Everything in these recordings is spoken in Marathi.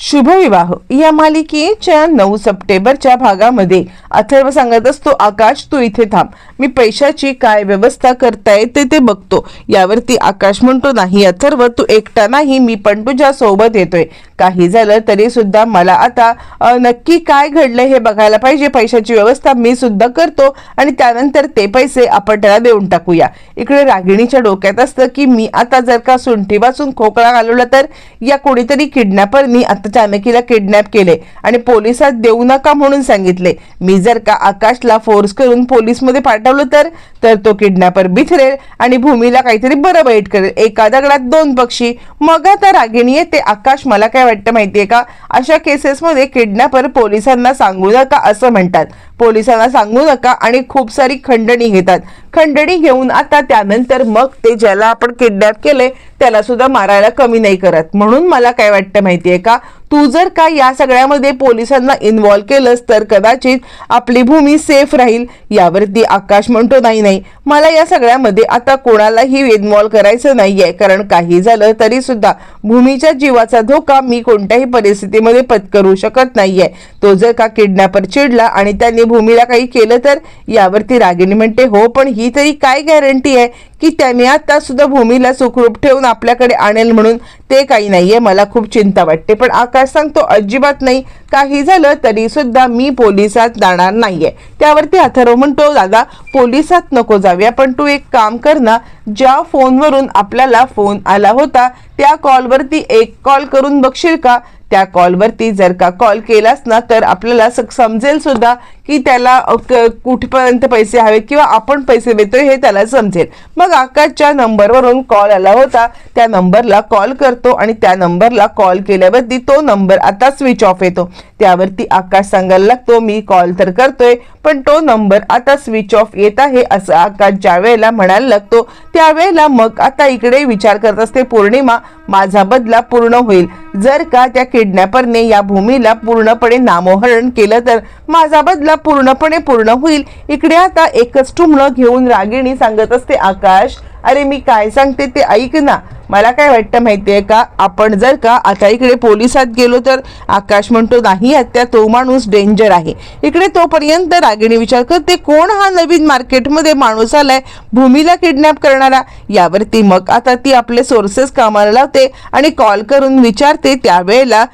शुभविवाह. या मालिकेच्या नऊ सप्टेंबरच्या भागामध्ये अथर्व सांगत असतो आकाश तू इथे थांब. मी पैशाची काय व्यवस्था करता येते ते बघतो. यावरती आकाश म्हणतो नाही अथर्व तू एकटा नाही मी पण तुझ्या सोबत येतोय. काही झालं तरी सुद्धा मला आता नक्की काय घडलं हे बघायला पाहिजे. पैशाची व्यवस्था मी सुद्धा करतो आणि त्यानंतर ते पैसे आपण त्याला देऊन टाकूया. इकडे रागिणीच्या डोक्यात असतं की मी आता जर का सुंठी वाचून खोकला घालवला तर या कोणीतरी किडनॅपरनी आता जानकीला किडनॅप केले आणि पोलिसात देऊ नका म्हणून सांगितले. मी जर का आकाशला फोर्स करून पोलीसमध्ये पाठवलं तर तर तो किडनॅपर बिथरेल आणि भूमीला काहीतरी बरं वाईट करेल. एका दगडात दोन पक्षी. मग आता रागिणी येते. आकाश मला काय वाटतं माहितीये का? अशा केसेसमध्ये किडनॅपर पोलिसांना सांगू नका असं म्हणतात. पोलिसांना सांगू नका आणि खूप सारी खंडणी घेतात. खंडणी घेऊन आता त्यानंतर मग ते ज्याला आपण किडनॅप केले त्याला सुद्धा मारायला कमी नाही करत. म्हणून मला काय वाटतं माहिती आहे का? तू जर का या सगळ्यामध्ये पोलिसांना इन्व्हॉल्व केलंस तर कदाचित आपली भूमी सेफ राहील. यावरती आकाश म्हणतो नाही नाही मला या सगळ्यामध्ये आता कोणालाही इन्व्हॉल्व करायचं नाही आहे कारण काही झालं तरी सुद्धा भूमीच्या जीवाचा धोका मी कोणत्याही परिस्थितीमध्ये पत्करू शकत नाही आहे तो जर का किडनॅपर चिडला आणि त्यांनी भूमीला काही केलं तर यावरती रागिणी म्हणते हो पण ही तरी काय गॅरंटी आहे की त्याने आता सुद्धा भूमीला सुखरूप ठेवून आपल्याकडे आणेल म्हणून? ते काही नाहीये मला खूप चिंता वाटते. पण आकाश सांगतो अजिबात नाही. काही झालं तरी सुद्धा मी पोलिसात जाणार नाहीये. त्यावरती अथर्व म्हणतो दादा पोलिसात नको जाऊया पण तू एक काम कर ना. ज्या फोनवरून आपल्याला फोन आला होता त्या कॉलवरती एक कॉल करून बघशील का? त्या कॉलवरती जर का कॉल केलास ना तर आपल्याला स- समजेल सुद्धा की त्याला क- कुठपर्यंत पैसे हवेत किंवा आपण पैसे देतोय हे त्याला समजेल. मग आकाशच्या नंबरवरून कॉल आला होता. त्या नंबरला कॉल करतो आणि त्या नंबरला कॉल केल्यावरती तो नंबर आता स्विच ऑफ येतो. त्यावरती आकाश सांगायला लागतो मी कॉल तर करतोय पण तो नंबर आता स्विच ऑफ येत आहे असं आकाश ज्या वेळेला म्हणायला लागतो त्यावेळेला मग आता इकडे विचार करत असते पौर्णिमा माझा बदला पूर्ण होईल. जर का त्या किडनॅपरने या भूमीला पूर्णपणे नामोहरण केलं तर माझा बदला पूर्णपणे पूर्ण होईल. इकडे आता एकच टुमणं घेऊन रागिणी सांगत असते आकाश. अरे मी काय सांगते ते ऐक ना. मला काय वाटतं माहिती आहे का? आपण जर का आता इकडे पोलिसात गेलो तर आकाश म्हणतो नाही आत्या तो माणूस डेंजर आहे. इकडे तोपर्यंत रागिणी विचार करते कोण हा नवीन मार्केटमध्ये माणूस आलाय भूमीला किडनॅप करणारा? यावरती मग आता ती आपले सोर्सेस कामाला लावते आणि कॉल करून विचारते. त्यावेळेला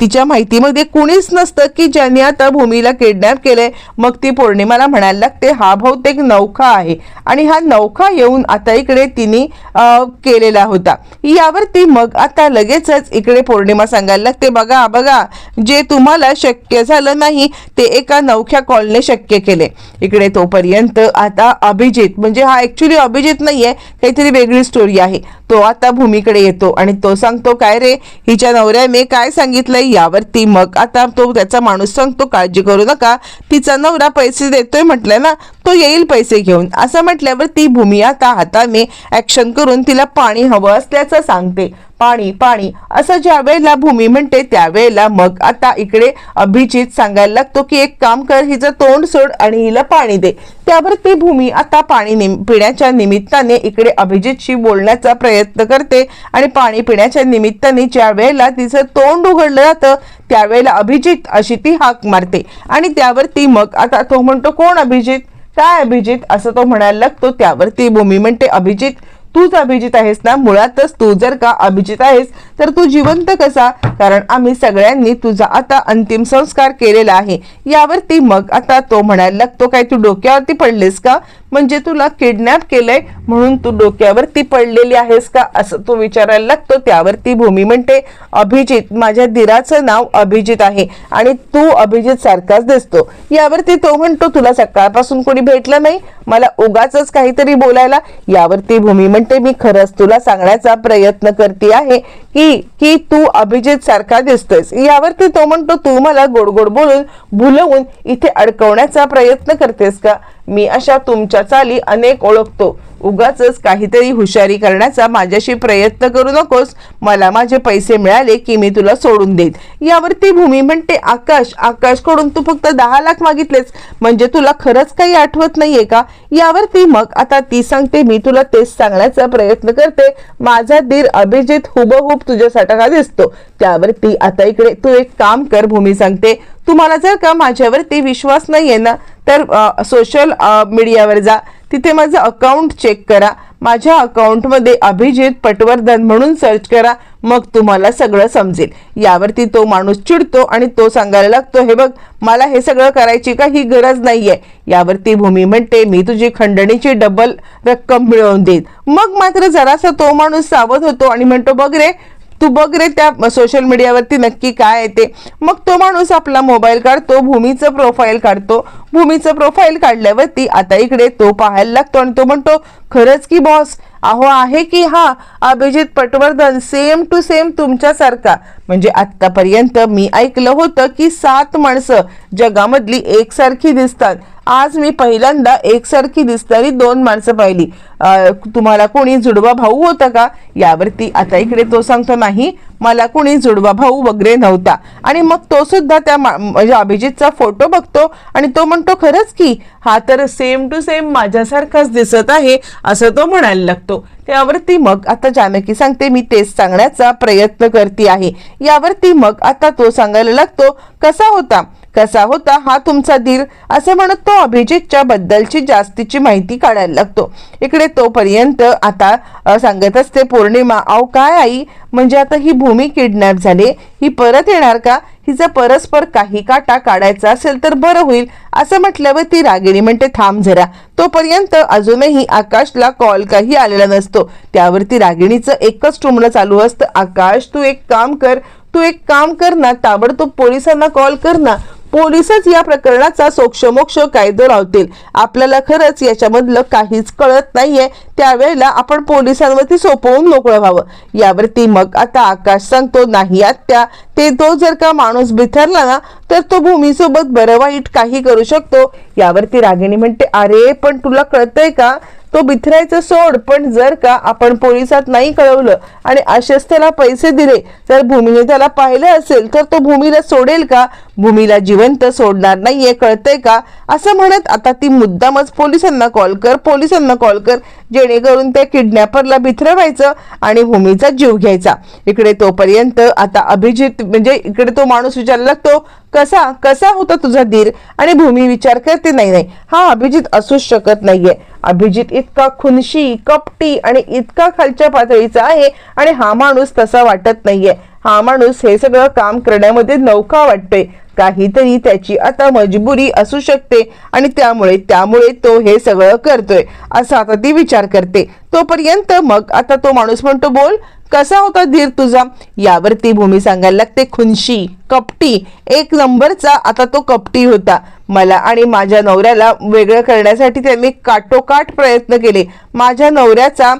तिच्या माहितीमध्ये कुणीच नसतं की ज्यांनी आता भूमीला किडनॅप केलंय. मग ती पौर्णिमाला म्हणायला लागते हा बहुतेक नौखा आहे. आणि हा नौखा येऊन आता इकडे तिने केलेला होता. यावरती मग आता लगेचच इकडे पौर्णिमा सांगायला लागते. बघा बघा जे तुम्हाला शक्य झालं नाही ते एका नवख्या कॉलने शक्य केले. इकडे तोपर्यंत आता अभिजित म्हणजे हा ॲक्च्युली अभिजित आहे काहीतरी वेगळी स्टोरी आहे. तो आता भूमीकडे येतो आणि तो सांगतो काय रे हिच्या नवऱ्याने काय सांगितलंय यावरती मग आता तो त्याचा माणूस सांगतो काळजी करू नका तिचा नवरा पैसे देतोय म्हटलं ना तो येईल पैसे घेऊन. असं म्हटल्यावर ती भूमी आता हाताने ॲक्शन करून तिला पाणी हवं असल्याचं सांगते. पाणी पाणी. असं ज्या वेळेला भूमी म्हणते त्यावेळेला मग आता इकडे अभिजित सांगायला लागतो की एक काम कर हिचं तोंड सोड आणि हिला पाणी दे. त्यावर ती भूमी आता पाणी निम पिण्याच्या निमित्ताने इकडे अभिजितशी बोलण्याचा प्रयत्न करते आणि पाणी पिण्याच्या निमित्ताने ज्या वेळेला तिचं तोंड उघडलं जातं त्यावेळेला अभिजित अशी ती हाक मारते. आणि त्यावर ती मग आता तो म्हणतो कोण अभिजित? काय अभिजित? असं तो म्हणायला लागतो. त्यावर ती भूमी म्हणते अभिजित तूच अभिजित आहेस ना? मुळातच तू जर का अभिजित आहेस तर तू जिवंत कसा? कारण आम्ही सगळ्यांनी तुझा आता अंतिम संस्कार केलेला आहे. यावरती मग आता तो म्हणायला लागतो काय तू डोक्यावरती पडलेस का? म्हणजे तुला किडनॅप केलंय म्हणून तू डोक्यावरती पडलेली आहेस का? असं तो विचारायला लागतो. त्यावरती भूमी म्हणते अभिजित माझ्या दिराचं नाव अभिजित आहे आणि तू अभिजित सारखाच दिसतो. यावरती तो म्हणतो तुला सकाळपासून कोणी भेटलं नाही? मला उगाच काहीतरी बोलायला. यावरती भूमी म्हणते मी खरंच तुला सांगण्याचा प्रयत्न करते आहे की की तू अभिजित सारखा दिसतोयस. यावरती तो म्हणतो तू मला गोड गोड बोलून भुलवून इथे अडकवण्याचा प्रयत्न करतेस का? मी अशा तुमच्या चाली अनेक ओळखतो. उगाच काहीतरी हुशारी करण्याचा माझ्याशी प्रयत्न करू नकोस. मला माझे पैसे मिळाले की मी तुला सोडून देईन. यावरती भूमी म्हणते आकाश आकाशकडून तू फक्त दहा लाख मागितलेस. म्हणजे तुला खरंच काही आठवत नाहीये का? यावरती मग आता ती सांगते मी तुला तेच सांगण्याचा प्रयत्न करते. माझा दीर अभिजित हुबहूब तुझ्यासाठी का दिसतो. त्यावरती आता इकडे तू एक काम कर भूमी सांगते. तुम्हाला जर का माझ्यावरती विश्वास नाहीये ना तर सोशल मीडियावर जा. तिथे माझं अकाउंट चेक करा. माझ्या अकाउंटमध्ये अभिजित पटवर्धन म्हणून सर्च करा. मग तुम्हाला सगळं समजेल. यावरती तो माणूस चिडतो आणि तो सांगायला लागतो हे बघ मला हे सगळं करायची का ही गरज नाही आहे यावरती भूमी म्हणते मी तुझी खंडणीची डबल रक्कम मिळवून देईन. मग मात्र जरासा तो माणूस सावध होतो आणि म्हणतो बघ रे तू बघ रे त्या सोशल मीडियावरती नक्की काय येते मग तो माणूस आपला मोबाईल काढतो भूमीचं प्रोफाईल काढतो. भूमीचं प्रोफाईल काढल्यावरती आता इकडे तो पाहायला लागतो आणि तो म्हणतो खरंच की बॉस अहो आहे की हा Abhijit Patwardhan same to same तुमच्यासारखा. म्हणजे आत्तापर्यंत मी ऐकलं होतं की सात माणसं जगामधली एकसारखी दिसतात. आज मी पहिल्यांदा एकसारखी दिसणारी दोन माणसं पाहिली. तुम्हाला कोणी जुडवा भाऊ होता का? यावरती आता इकडे तो सांगतो नाही मला कोणी जुडवा भाऊ वगैरे नव्हता. आणि मग तो सुद्धा त्या म्हणजे अभिजितचा फोटो बघतो आणि तो म्हणतो खरंच की हा तर सेम टू सेम माझ्यासारखाच दिसत आहे असं तो म्हणायला लागतो. त्यावरती मग आता जानकी सांगते मी तेच सांगण्याचा प्रयत्न करते आहे. यावरती मग आता तो सांगायला लागतो कसा होता? कसा होता हा तुमचा दिल असे म्हणत तो अभिजितच्या बद्दलची जास्तीची माहिती काढायला लागतो. इकडे तोपर्यंत आता सांगत असते पौर्णिमा अहो काय आई? म्हणजे आता ही भूमी किडनॅप झाली. ही परत येणार का? हिचा परस्पर काही काटा काढायचा असेल तर बरं होईल. असं म्हटल्यावर ती रागिणी म्हणते थांब जरा. तोपर्यंत अजूनही आकाशला कॉल काही आलेला नसतो. त्यावरती रागिणीचं एकच टुमणं चालू असतं. आकाश तू एक काम कर. तू एक काम कर ना. ताबडतोब पोलिसांना कॉल कर ना. पोलिसच या प्रकरणाचा सोक्षमोक्ष कायदो लावतील. आपल्याला खरंच याच्यामधलं काहीच कळत नाहीये. त्यावेळेला आपण पोलिसांवरती सोपवून मोकळं व्हावं. यावरती मग आता आकाश सांगतो नाही आत्या ते तो जर का माणूस बिथरला ना तर तो भूमीसोबत बरं वाईट काही करू शकतो. यावरती रागिणी म्हणते अरे पण तुला कळतंय का? तो बिथरायचं सोड पण जर का आपण पोलिसात नाही कळवलं आणि असेच पैसे दिले तर भूमीने त्याला पाहिलं असेल तर तो भूमीला सोडेल का? भूमीला जिवंत सोडणार नाहीये कळतंय का? असं म्हणत आता ती मुद्दामच पोलिसांना कॉल कर पोलिसांना कॉल कर जेणेकरून त्या किडनॅपरला बिथरवायचं आणि भूमीचा जीव घ्यायचा. इकडे तोपर्यंत आता अभिजित म्हणजे इकडे तो माणूस विचारला लागतो कसा कसा होता तुझा धीर आणि भूमी विचार करते नाही नाही हा अभिजित असूच शकत नाहीये. अभिजित इतका खुनशी कपटी आणि इतका खालच्या पातळीचा आहे आणि हा माणूस तसा वाटत नाहीये. हा माणूस हे सगळं काम करण्यामध्ये नौका वाटतोय. काहीतरी त्याची आता मजबुरी असू शकते आणि त्यामुळे त्यामुळे तो हे सगळं करतोय असं आता ती विचार करते. तोपर्यंत मग आता तो माणूस म्हणतो बोल कसा होता धीर तुझा? यावरती भूमी सांगायला लागते खुनशी कपटी एक नंबरचा आता तो कपटी होता. मला आणि माझ्या नवऱ्याला वेगळं करण्यासाठी त्यांनी काटोकाट प्रयत्न केले. माझ्या नवऱ्याचा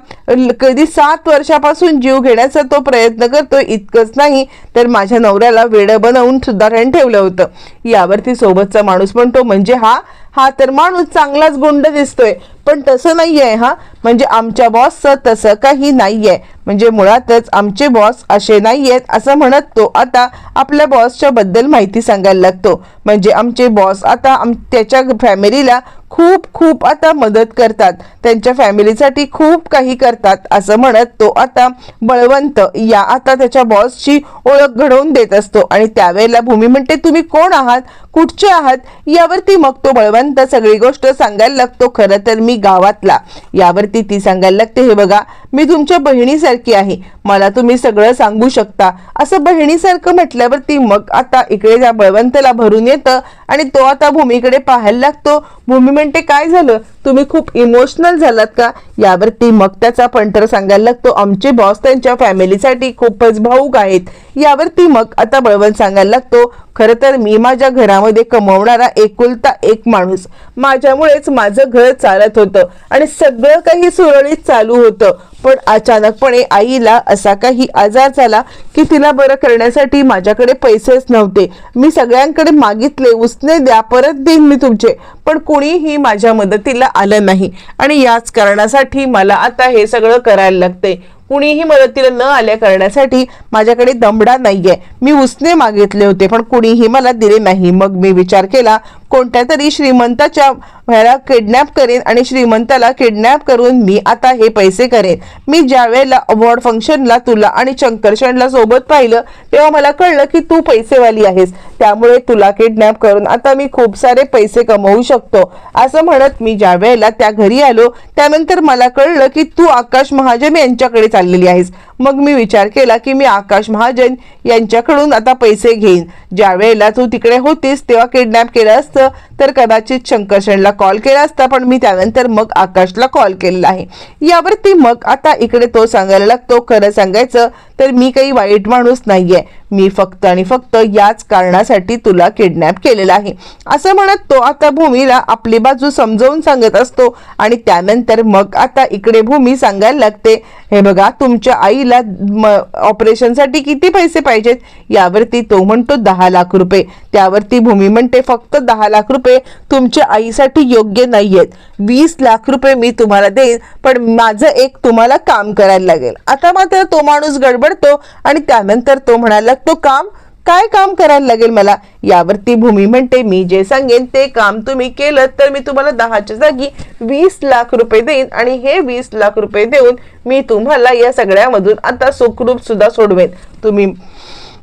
कधी सात वर्षापासून जीव घेण्याचा तो प्रयत्न करतो इतकंच नाही तर माझ्या नवऱ्याला वेडं बनवून सुद्धा ठेवलं होतं. यावरती सोबतचा माणूस म्हणतो म्हणजे हा हा तर माणूस चांगलाच गुंड दिसतोय. पण तसं नाही आहे हा. म्हणजे आमच्या बॉसचं तसं काही नाही आहे म्हणजे मुळातच आमचे बॉस असे नाही आहेत असं म्हणत तो आता आपल्या बॉसच्या बद्दल माहिती सांगायला लागतो. म्हणजे आमचे बॉस आता त्याच्या फॅमिलीला खूप खूप आता मदत करतात. त्यांच्या फॅमिलीसाठी खूप काही करतात असं म्हणत तो आता बळवंत. या आता त्याच्या बॉसची ओळख घडवून देत असतो. आणि त्यावेळेला भूमी म्हणते तुम्ही कोण आहात? कुठचे आहात? यावरती मग तो बळवंत सगळी गोष्ट सांगायला लागतो. खरं तर मी गावातला. यावरती ती सांगायला लागते हे बघा मी तुमच्या बहिणीसारखी आहे. मला तुम्ही सगळं सांगू शकता. असं बहिणीसारखं म्हटल्यावरती मग आता इकडे त्या बळवंतला भरून येतं. आणि तो आता भूमीकडे पाहायला लागतो. भूमी म्हणते काय झालं? तुम्ही खूप इमोशनल झालात का? यावरती मग त्याचा पंटर सांगायला लागतो. आमचे बॉस त्यांच्या फॅमिलीसाठी खूपच भाऊक आहेत. यावरती मग आता बळवंत सांगायला लागतो खरं तर मी माझ्या घरामध्ये कमवणारा एकुलता एक माणूस. माझ्यामुळेच माझं घर चालत होतं आणि सगळं काही सुरळीत चालू होतं. पण अचानकपणे आईला असा काही आजार झाला की तिला बरं करण्यासाठी माझ्याकडे पैसेच नव्हते. मी सगळ्यांकडे मागितले उसने द्या परत देईन मी तुमचे. पण कुणीही माझ्या मदतीला आलं नाही. आणि याच कारणासाठी मला आता हे सगळं करायला लागतंय. कुणीही मदतीला न आल्या करण्यासाठी माझ्याकडे दमडा नाहीये. मी उसने मागितले होते पण कुणीही मला दिले नाही. मग मी विचार केला कोणत्या तरी श्रीमंताच्या ह्याला किडनॅप करेन आणि श्रीमंताला किडनॅप करून मी आता हे पैसे करेन. मी ज्या वेळेला अवॉर्ड फंक्शनला तुला आणि शंकरशनला सोबत पाहिलं तेव्हा मला कळलं की तू पैसेवाली आहेस. त्यामुळे तुला किडनॅप करून आता मी खूप सारे पैसे कमवू शकतो. असं म्हणत मी ज्या वेळेला त्या घरी आलो त्यानंतर मला कळलं की तू आकाश महाजन यांच्याकडे चाललेली आहेस. मग मी विचार केला की मी आकाश महाजन यांच्याकडून आता पैसे घेईन. ज्या वेळेला तू तिकडे होतीस तेव्हा किडनॅप केलं असतं तर कदाचित शंकरशणला कॉल केला असता पण मी त्यानंतर मग आकाशला कॉल केलेला आहे. यावरती मग आता इकडे तो सांगायला लागतो. खरं सांगायचं तर मी काही वाईट माणूस नाहीये. मी फक्त आणि फक्त याच कारणासाठी तुला किडनॅप केलेला आहे. असं म्हणत तो आता भूमीला आपली बाजू समजावून सांगत असतो आणि त्यानंतर मग आता इकडे भूमी सांगायला लागते हे बघा तुमच्या आईला ऑपरेशनसाठी किती पैसे पाहिजेत? यावरती तो म्हणतो दहा लाख रुपये. त्यावरती भूमी म्हणते फक्त दहा लाख रुपये तुमच्या आईसाठी योग्य नाही आहेत वीस लाख रुपये मी तुम्हाला देईन पण माझं एक तुम्हाला काम करायला लागेल. आता मात्र तो माणूस गडबडतो आणि त्यानंतर तो म्हणायला लागतो काम? काय काम करायला लागेल मला? यावरती भूमी म्हणते मी जे सांगेन ते काम तुम्ही केलं तर मी तुम्हाला दहाच्या जागी वीस लाख रुपये देईन आणि हे वीस लाख रुपये देऊन मी तुम्हाला या सगळ्यामधून आता सुखरूप सुद्धा सोडवेन. तुम्ही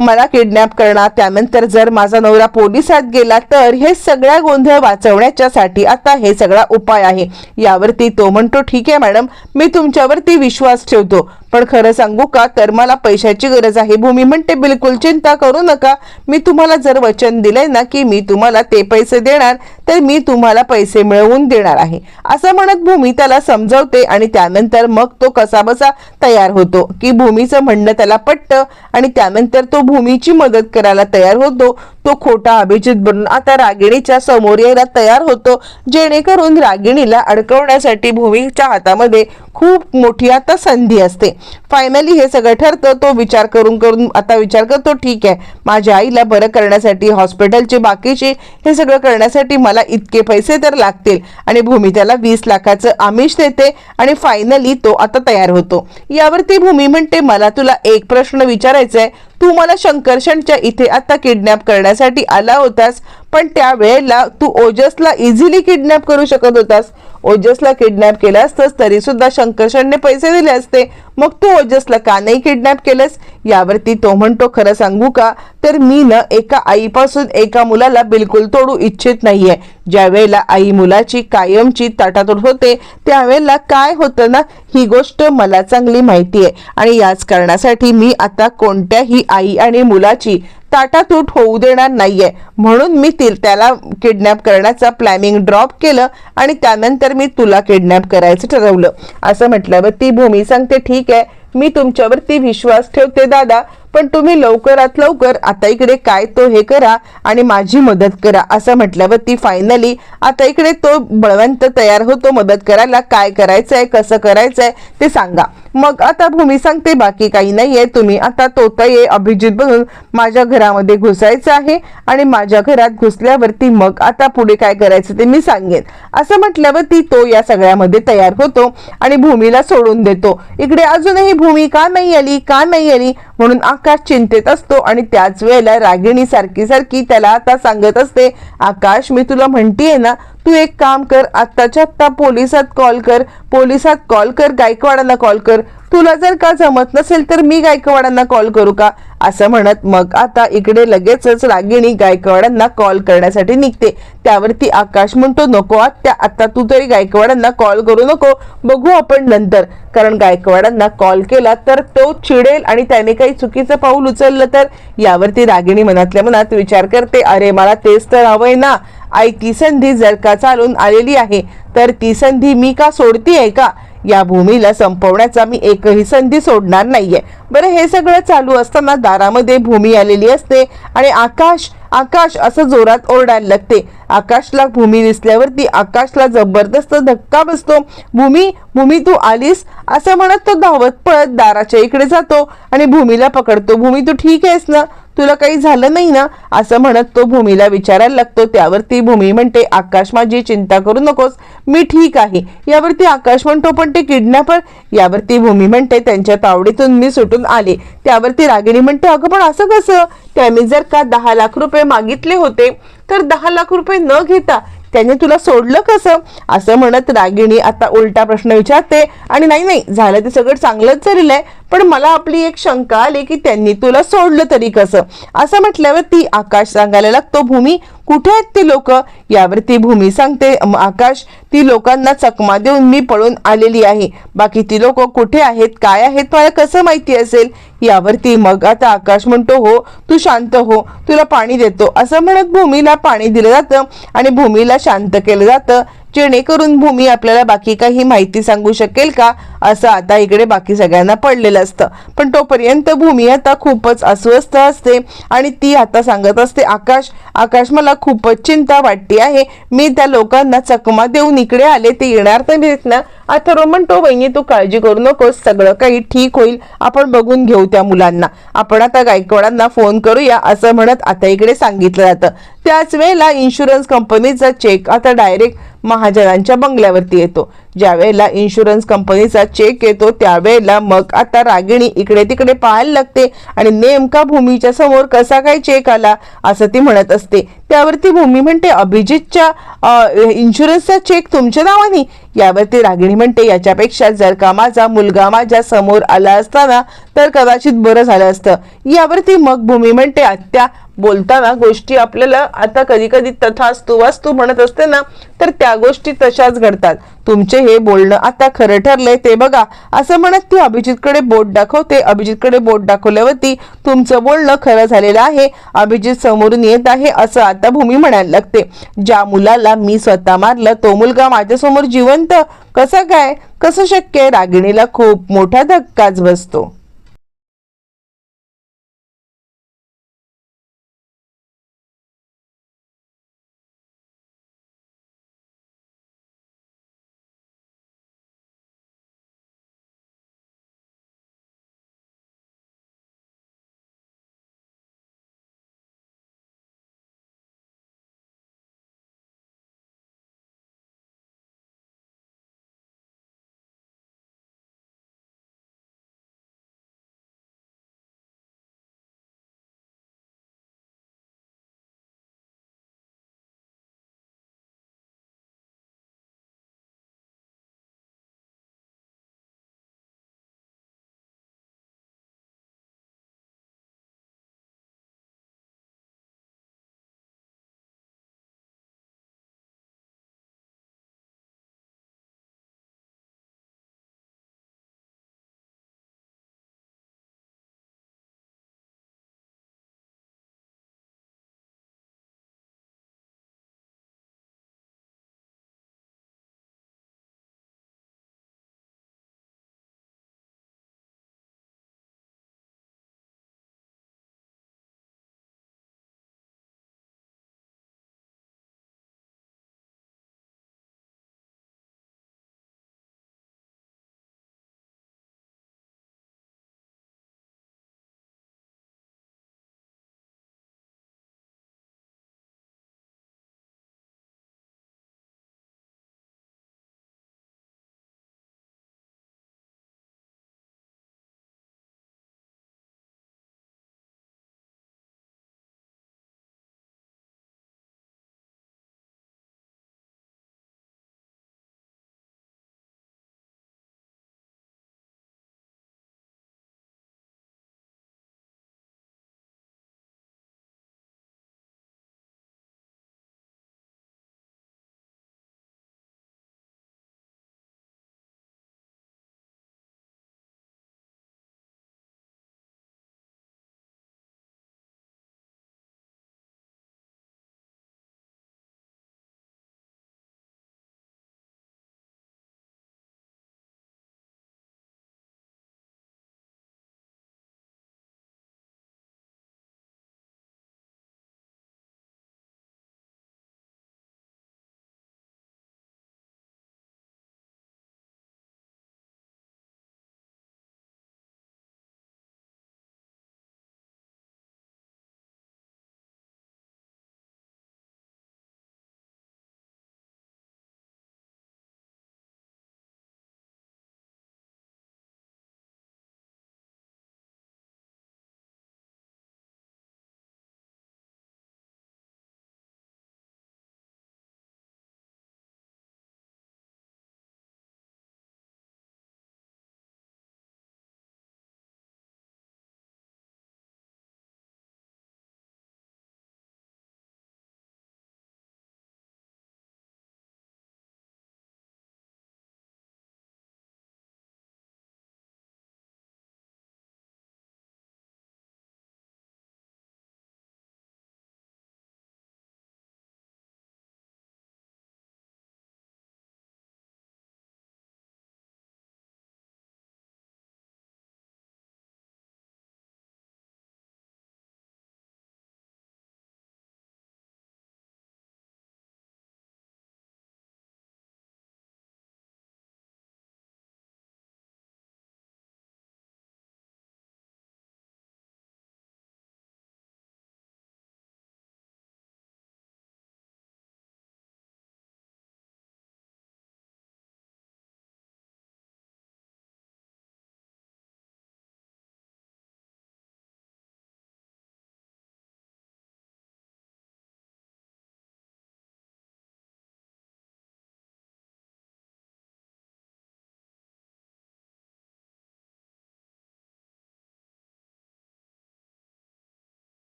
मला किडनॅप करणार. त्यानंतर जर माझा नवरा पोलिसात गेला तर हे सगळ्या गोंधळ वाचवण्याच्यासाठी आता हे सगळा उपाय आहे. यावरती तो म्हणतो ठीक आहे मॅडम मी तुमच्यावरती विश्वास ठेवतो. पण खरं सांगू का तर मला पैशाची गरज आहे. भूमी म्हणते बिलकुल चिंता करू नका. मी तुम्हाला जर वचन दिलंय ना की मी तुम्हाला ते पैसे देणार तर मी तुम्हाला पैसे मिळवून देणार आहे. असं म्हणत भूमी त्याला समजवते आणि त्यानंतर मग तो कसाबसा तयार होतो की भूमीचं म्हणणं त्याला पटतं आणि त्यानंतर तो भूमीची मदत करायला तयार होतो. तो खोटा अभिजित बनून आता रागिणीच्या समोर यायला तयार होतो जेणेकरून रागिणीला अडकवण्यासाठी भूमीच्या हातामध्ये खूप मोठी आता संधी असते. फायनली हे सगळं ठरतं तो विचार करून करून आता विचार करतो ठीक आहे माझ्या आईला बरं करण्यासाठी हॉस्पिटलचे बाकीचे हे सगळं करण्यासाठी मला इतके पैसे तर लागतील आणि भूमी त्याला वीस लाखाचं आमिष देते आणि फायनली तो आता तयार होतो. यावरती भूमी म्हणते मला तुला एक प्रश्न विचारायचा आहे तू मला शंकरशणच्या इथे आता किडनॅप करण्यासाठी आला होतास पण त्या वेळेला तू ओजसला इझिली किडनॅप करू शकत होतास. ओजसला किडनॅप केलं असतंस तरी सुद्धा शंकरशणने पैसे दिले असते. मग तू ओजसला का नाही किडनॅप केलंस? यावरती तो म्हणतो खरं सांगू का? तर मी न एका आईपासून एका मुलाला बिलकुल तोडू इच्छित नाहीये. ज्या वेळेला आई मुलाची कायमची ताटातोड होते त्यावेळेला काय होतं ना? ही गोष्ट मला चांगली माहिती आहे. आणि याच कारणासाठी मी आता कोणत्याही आई आणि मुलाची ताटातूट होऊ देणार नाहीये. म्हणून मी ती त्याला किडनॅप करण्याचा प्लॅनिंग ड्रॉप केलं आणि त्यानंतर मी तुला किडनॅप करायचं ठरवलं. असं म्हटल्यावर ती भूमी सांगते ठीक आहे मी तुमच्यावरती विश्वास ठेवते दादा. पण तुम्ही लवकरात लवकर आता इकडे काय तो हे करा आणि माझी मदत करा असं म्हटल्यावर ती फायनली आता इकडे तो बळवंत तयार होतो मदत करायला. काय करायचं आहे कसं करायचं आहे ते सांगा. मग आता भूमी सांगते बाकी काही नाहीये. तुम्ही आता तोताये अभिजित बनून माझ्या घरामध्ये घुसायचं आहे आणि माझ्या घरात घुसल्यावरती मग आता पुढे काय करायचं ते मी सांगेन. असं म्हटल्यावरती तो या सगळ्यामध्ये तयार होतो आणि भूमीला सोडून देतो. इकडे अजूनही भूमी का नाही आली का नाही आली? म्हणून आकाश चिंतेत असतो आणि त्याच वेळेला रागिणी सारखी सारखी त्याला आता सांगत असते आकाश मी तुला म्हणतीये ना तू एक काम कर आत्ताच्या आत्ता पोलिसात कॉल कर पोलिसात कॉल कर गायकवाडांना कॉल कर. तुला जर का जमत नसेल तर मी गायकवाडांना कॉल करू का? असं म्हणत मग आता इकडे लगेचच रागिणी गायकवाडांना कॉल करण्यासाठी निघते. त्यावरती आकाश म्हणतो नको आत्या आता तू तरी गायकवाडांना कॉल करू नको. बघू आपण नंतर. कारण गायकवाडांना कॉल केला तर तो चिडेल आणि त्याने काही चुकीचं पाऊल उचललं तर यावरती रागिणी मनातल्या मनात विचार करते. अरे मला तेच तर हवंय ना. आई ती संधी जर का चालून आलेली आहे तर ती संधी मी का सोडतीये आहे का? या भूमीला संपवण्याचा मी एकही संधी सोडणार नाहीये. बरं हे सगळं चालू असताना दारामध्ये भूमी आलेली असते आणि आकाश आकाश असं जोरात ओरडायला लागते. आकाशला भूमी दिसल्यावरती आकाशला जबरदस्त धक्का बसतो. भूमी भूमी तू आलीस? असं म्हणत तो धावत पळत दाराच्या इकडे जातो आणि भूमीला पकडतो. भूमी तू ठीक आहेस ना? तुला काही झालं नाही ना? असं म्हणत तो भूमीला विचारायला लागतो. त्यावरती भूमी म्हणते आकाश माझी चिंता करू नकोस. मी ठीक आहे. यावरती आकाश म्हणतो पण ते किडनॅपर यावरती भूमी म्हणते त्यांच्या तावडीतून मी सुटून आले. त्यावरती रागिणी म्हणते अगं पण असं कसं? त्याने जर का दहा लाख रुपये मागितले होते तर दहा लाख रुपये न घेता त्याने तुला सोडलं कसं? असं म्हणत रागिणी आता उलटा प्रश्न विचारते. आणि नाही नाही झालं ते सगळं चांगलंच झालेलं आहे पण मला आपली एक शंका आली की त्यांनी तुला सोडलं तरी कसं? असं म्हटल्यावर ती आकाश सांगायला लागतो भूमी कुठे आहेत ती लोक? यावरती भूमी सांगते. आकाश ती लोकांना चकमा देऊन मी पळून आलेली आहे. बाकी ती लोक कुठे आहेत? काय आहेत? मला कसं माहिती असेल? यावरती मग आता आकाश म्हणतो हो तू शांत हो. तुला पाणी देतो. असं म्हणत भूमीला पाणी दिलं जातं आणि भूमीला शांत केलं जातं. जेणेकरून भूमी आपल्याला बाकी काही माहिती सांगू शकेल का? असं आता इकडे बाकी सगळ्यांना पडलेलं असतं. पण तोपर्यंत भूमी आता खूपच अस्वस्थ असते आणि ती आता सांगत असते आकाश आकाश मला खूपच चिंता वाटते आहे. मी त्या लोकांना चकमा देऊन इकडे आले ते येणार तर नाहीत ना. अथर्व म्हणतो बहिणी तू काळजी करू नकोस सगळं काही ठीक होईल. आपण बघून घेऊ त्या मुलांना. आपण आता गायकवाडांना फोन करूया असं म्हणत आता इकडे सांगितलं जातं. त्याच वेळेला इन्शुरन्स कंपनीचा चेक आता डायरेक्ट महाजनांच्या बंगल्यावरती येतो. ज्यावेळेला इन्शुरन्स कंपनीचा चेक येतो त्यावेळेला मग आता रागिणी इकडे तिकडे पाहायला लागते. आणि नेमका भूमीच्या समोर कसा काय चेक आला असं ती म्हणत असते. त्यावरती भूमी म्हणते अभिजितच्या इन्शुरन्सचा चेक तुमच्या नावाने. यावरती रागिणी म्हणते याच्यापेक्षा जर का माझा मुलगा माझ्यासमोर आला असताना तर कदाचित बरं झालं असतं. यावरती मग भूमी म्हणते आत्या बोलताना गोष्टी आपल्याला आता कधी कधी तथास्तू वास्तू म्हणत असते ना तर त्या गोष्टी तशाच घडतात. तुमचे हे बोलणं आता खरं ठरलंय ते बघा. असं म्हणत ती अभिजितकडे बोट दाखवते. अभिजितकडे बोट दाखवल्यावरती तुमचं बोलणं खरं झालेलं आहे. अभिजित समोरून येत आहे असं आता भूमी म्हणायला लागते. ज्या मुलाला मी स्वतः मारलं तो मुलगा माझ्यासमोर जिवंत. कसं काय? कसं शक्य आहे? रागिणीला खूप मोठा धक्काच बसतो.